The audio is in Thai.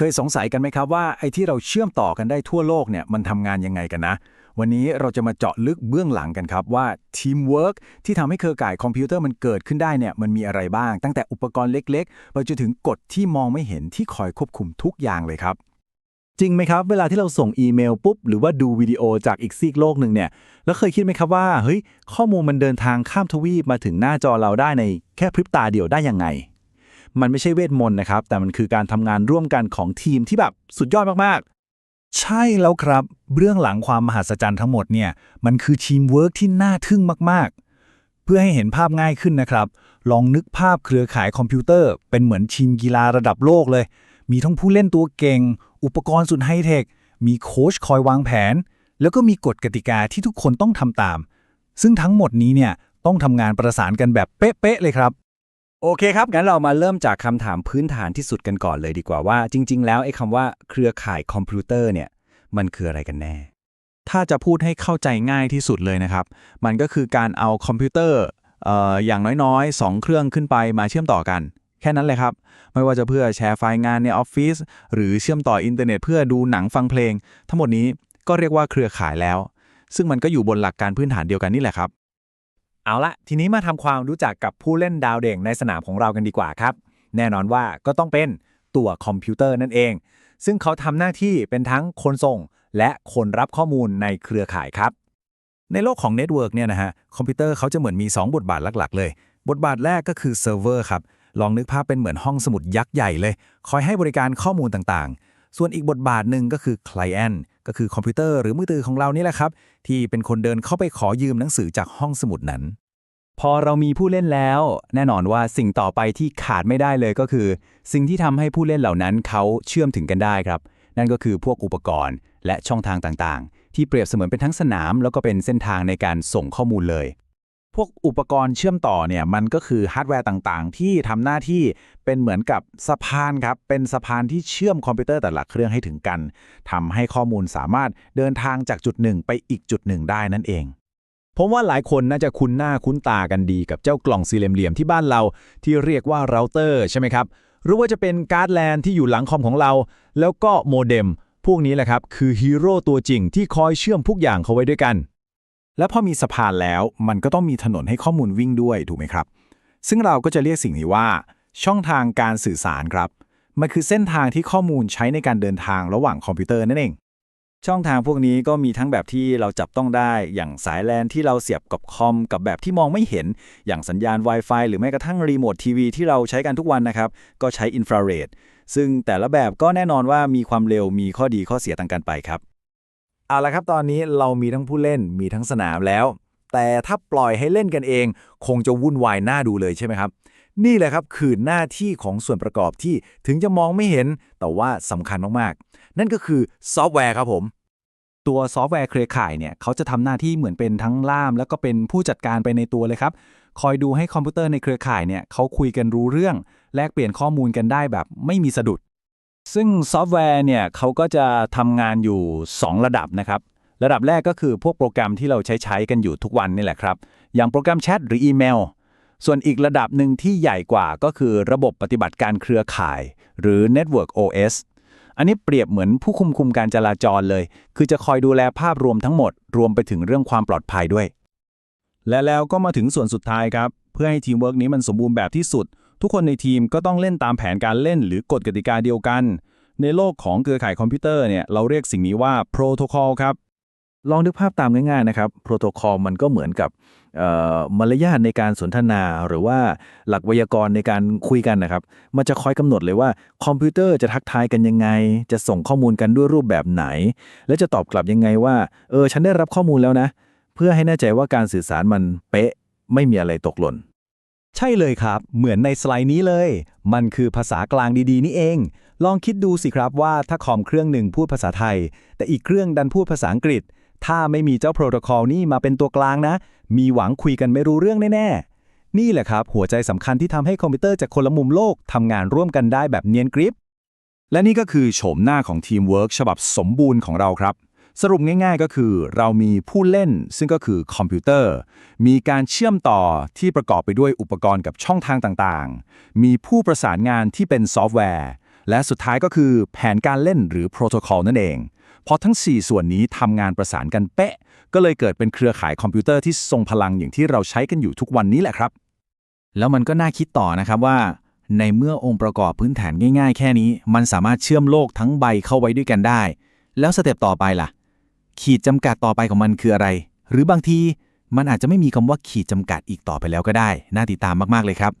เคยสงสัยกันไหมครับว่าไอ้ที่เราเชื่อมต่อกันได้ทั่วโลกเนี่ยมันทำงานยังไงกันนะ วันนี้เราจะมาเจาะลึกเบื้องหลังกันครับว่าทีมเวิร์กที่ทำให้เครือข่ายคอมพิวเตอร์มันเกิดขึ้นได้เนี่ยมันมีอะไรบ้าง ตั้งแต่อุปกรณ์เล็กๆ ไปจนถึงกฎที่มองไม่เห็นที่คอยควบคุมทุกอย่างเลยครับ จริงไหมครับ เวลาที่เราส่งอีเมลปุ๊บ หรือว่าดูวิดีโอจากอีกซีกโลกหนึ่งเนี่ยแล้วเคยคิดไหมครับว่าเฮ้ยข้อมูลมันเดินทางข้ามทวีปมาถึงหน้าจอเราได้ในแค่พริบตาเดียวได้ยังไง มันไม่ใช่เวทมนต์นะครับ แต่มันคือการทำงานร่วมกันของทีมที่แบบสุดยอดมากใช่แล้วครับเบื้องหลังความมหัศจรรย์ทั้งหมดเนี่ย มันคือทีมเวิร์กที่น่าทึ่งมาก ๆ เพื่อให้เห็นภาพง่ายขึ้นนะครับ ลองนึกภาพเครือข่ายคอมพิวเตอร์ เป็นเหมือนทีมกีฬาระดับโลกเลย มีทั้งผู้เล่นตัวเก่ง อุปกรณ์สุดไฮเทค มีโค้ชคอยวางแผน แล้วก็มีกฎกติกาที่ทุกคนต้องทำตาม ซึ่งทั้งหมดนี้เนี่ยต้องทำงานประสานกันแบบเป๊ะ ๆ เลยครับ โอเคครับ งั้นเรามาเริ่มจากคำถามพื้นฐานที่สุดกันก่อนเลยดีกว่าว่า จริง ๆ แล้วไอ้คำว่าเครือข่ายคอมพิวเตอร์เนี่ย มันคืออะไรกันแน่ ถ้าจะพูดให้เข้าใจง่ายที่สุดเลยนะครับ มันก็คือการเอาคอมพิวเตอร์เอ่ออย่างน้อยๆ 2 เครื่องขึ้นไปมาเชื่อมต่อกัน แค่นั้นเลยครับ ไม่ว่าจะเพื่อแชร์ไฟล์งานในออฟฟิศหรือเชื่อมต่ออินเทอร์เน็ตเพื่อดูหนังฟังเพลง ทั้งหมดนี้ก็เรียกว่าเครือข่ายแล้ว ซึ่งมันก็อยู่บนหลักการพื้นฐานเดียวกันนี่แหละครับ เอาละทีนี้มาทำความรู้จักกับผู้เล่นดาวเด่งในสนามของเรากันดีกว่าครับ แน่นอนว่าก็ต้องเป็นตัวคอมพิวเตอร์นั่นเอง ซึ่งเขาทำหน้าที่เป็นทั้งคนส่ง และคนรับข้อมูลในเครือข่ายครับ ในโลกของเน็ตเวิร์กเนี่ยนะฮะคอมพิวเตอร์เขาจะเหมือนมี 2 บทบาทหลัก ๆ เลย บทบาทแรกก็คือเซิร์ฟเวอร์ครับลองนึกภาพเป็นเหมือนห้องสมุดยักษ์ใหญ่เลย คอยให้บริการข้อมูลต่างๆ ส่วนอีกบทบาทหนึ่งก็คือ Client ก็คือคอมพิวเตอร์หรือมือถือของเรานี่แหละครับ ที่เป็นคนเดินเข้าไปขอยืมหนังสือจากห้องสมุดนั้น พอเรามีผู้เล่นแล้ว แน่นอนว่าสิ่งต่อไปที่ขาดไม่ได้เลยก็คือ สิ่งที่ทำให้ผู้เล่นเหล่านั้นเขาเชื่อมถึงกันได้ครับ นั่นก็คือพวกอุปกรณ์และช่องทางต่างๆ ที่เปรียบเสมือนเป็นทั้งสนาม แล้วก็เป็นเส้นทางในการส่งข้อมูลเลย วกอุปกรณ์เชื่อมต่อเนี่ยมันก็คือฮาร์ดแวร์ต่างๆ ที่ทำหน้าที่เป็นเหมือนกับสะพานครับ เป็นสะพานที่เชื่อมคอมพิวเตอร์แต่ละเครื่องให้ถึงกันทำให้ข้อมูลสามารถเดินทางจากจุดหนึ่งไปอีกจุดหนึ่งได้นั่นเองผมว่าหลายคนน่าจะคุ้นหน้าคุ้นตากันดีกับเจ้ากล่องสี่เหลี่ยมที่บ้านเรา ที่เรียกว่าเราเตอร์ใช่ไหมครับ หรือว่าจะเป็นการ์ดแลนที่อยู่หลังคอมของเรา แล้วก็โมเด็มพวกนี้แหละครับ คือฮีโร่ตัวจริงที่คอยเชื่อมทุกอย่างเข้าไว้ด้วยกัน และพอมีสะพานแล้วมันก็ต้องมีถนนให้ข้อมูลวิ่งด้วยถูกไหมครับ ซึ่งเราก็จะเรียกสิ่งนี้ว่า ช่องทางการสื่อสารครับ มันคือเส้นทางที่ข้อมูลใช้ในการเดินทางระหว่างคอมพิวเตอร์นั่นเอง ช่องทางพวกนี้ก็มีทั้งแบบที่เราจับต้องได้ อย่างสายแลนที่เราเสียบกับคอม กับแบบที่มองไม่เห็น อย่างสัญญาณ Wi-Fi หรือแม้กระทั่งรีโมททีวีที่เราใช้กันทุกวันนะครับ ก็ใช้อินฟราเรดซึ่งแต่ละแบบก็แน่นอนว่ามีความเร็วมีข้อดีข้อเสียต่างกันไปครับ เอาละครับตอนนี้เรามีทั้งผู้เล่นมีทั้งสนามแล้ว แต่ถ้าปล่อยให้เล่นกันเอง คงจะวุ่นวายน่าดูเลยใช่ไหมครับ นี่แหละครับคือหน้าที่ของส่วนประกอบที่ถึงจะมองไม่เห็น แต่ว่าสำคัญมากๆ นั่นก็คือซอฟต์แวร์ครับผม ตัวซอฟต์แวร์เครือข่ายเนี่ยเขาจะทำหน้าที่เหมือนเป็นทั้งล่าม แล้วก็เป็นผู้จัดการไปในตัวเลยครับ คอยดูให้คอมพิวเตอร์ในเครือข่ายเนี่ยเขาคุยกันรู้เรื่อง แลกเปลี่ยนข้อมูลกันได้แบบไม่มีสะดุด ซึ่งซอฟต์แวร์เนี่ยเขาก็จะทำงานอยู่ 2 ระดับนะครับ ระดับแรกก็คือพวกโปรแกรมที่เราใช้ใช้กันอยู่ทุกวันนี่แหละครับ อย่างโปรแกรมแชทหรืออีเมล ส่วนอีกระดับหนึ่งที่ใหญ่กว่าก็คือระบบปฏิบัติการเครือข่าย หรือ Network OS อันนี้เปรียบเหมือนผู้คุมคุมการจราจรเลย คือจะคอยดูแลภาพรวมทั้งหมด รวมไปถึงเรื่องความปลอดภัยด้วย และแล้วก็มาถึงส่วนสุดท้ายครับ เพื่อให้ทีมเวิร์กนี้มันสมบูรณ์แบบที่สุด ทุกคนในทีมก็ต้องเล่นตามแผนการเล่นหรือกฎกติกาเดียวกัน ในโลกของเครือข่ายคอมพิวเตอร์เนี่ยเราเรียกสิ่งนี้ว่าโปรโตคอลครับลองนึกภาพตามง่ายๆนะครับโปรโตคอลมันก็เหมือนกับเอ่อมารยาทในการสนทนาหรือว่าหลักไวยากรณ์ในการคุยกันนะครับ มันจะคอยกำหนดเลยว่าคอมพิวเตอร์จะทักทายกันยังไง จะส่งข้อมูลกันด้วยรูปแบบไหน และจะตอบกลับยังไงว่าเออฉันได้รับข้อมูลแล้วนะ เพื่อให้แน่ใจว่าการสื่อสารมันเป๊ะไม่มีอะไรตกหล่น ใช่เลยครับ เหมือนในสไลด์นี้เลย มันคือภาษากลางดีๆ นี่เอง ลองคิดดูสิครับว่าถ้าคอมเครื่องหนึ่งพูดภาษาไทย แต่อีกเครื่องดันพูดภาษาอังกฤษ ถ้าไม่มีเจ้าโปรโตคอลนี่มาเป็นตัวกลางนะ มีหวังคุยกันไม่รู้เรื่องแน่ๆ นี่แหละครับ หัวใจสำคัญที่ทำให้คอมพิวเตอร์จากคนละมุมโลกทำงานร่วมกันได้แบบเนียนกริปและนี่ก็คือโฉมหน้าของทีมเวิร์กฉบับสมบูรณ์ของเราครับ สรุปง่ายๆก็คือเรามีผู้เล่นซึ่งก็คือคอมพิวเตอร์ มีการเชื่อมต่อที่ประกอบไปด้วยอุปกรณ์กับช่องทางต่างๆ มีผู้ประสานงานที่เป็นซอฟต์แวร์ และสุดท้ายก็คือแผนการเล่นหรือโปรโตคอลนั่นเองพอทั้ง 4 ส่วนนี้ทำงานประสานกันเป๊ะ ก็เลยเกิดเป็นเครือข่ายคอมพิวเตอร์ที่ทรงพลังอย่างที่เราใช้กันอยู่ทุกวันนี้แหละครับ แล้วมันก็น่าคิดต่อนะครับว่า ในเมื่อองค์ประกอบพื้นฐานง่าย ๆ แค่นี้ มันสามารถเชื่อมโลกทั้งใบเข้าไว้ด้วยกันได้ แล้วสเต็ปต่อไปล่ะ ขีดจำกัดต่อไปของมันคืออะไร หรือบางทีมันอาจจะไม่มีคำว่าขีดจำกัดอีกต่อไปแล้วก็ได้ น่าติดตามมาก ๆ เลยครับ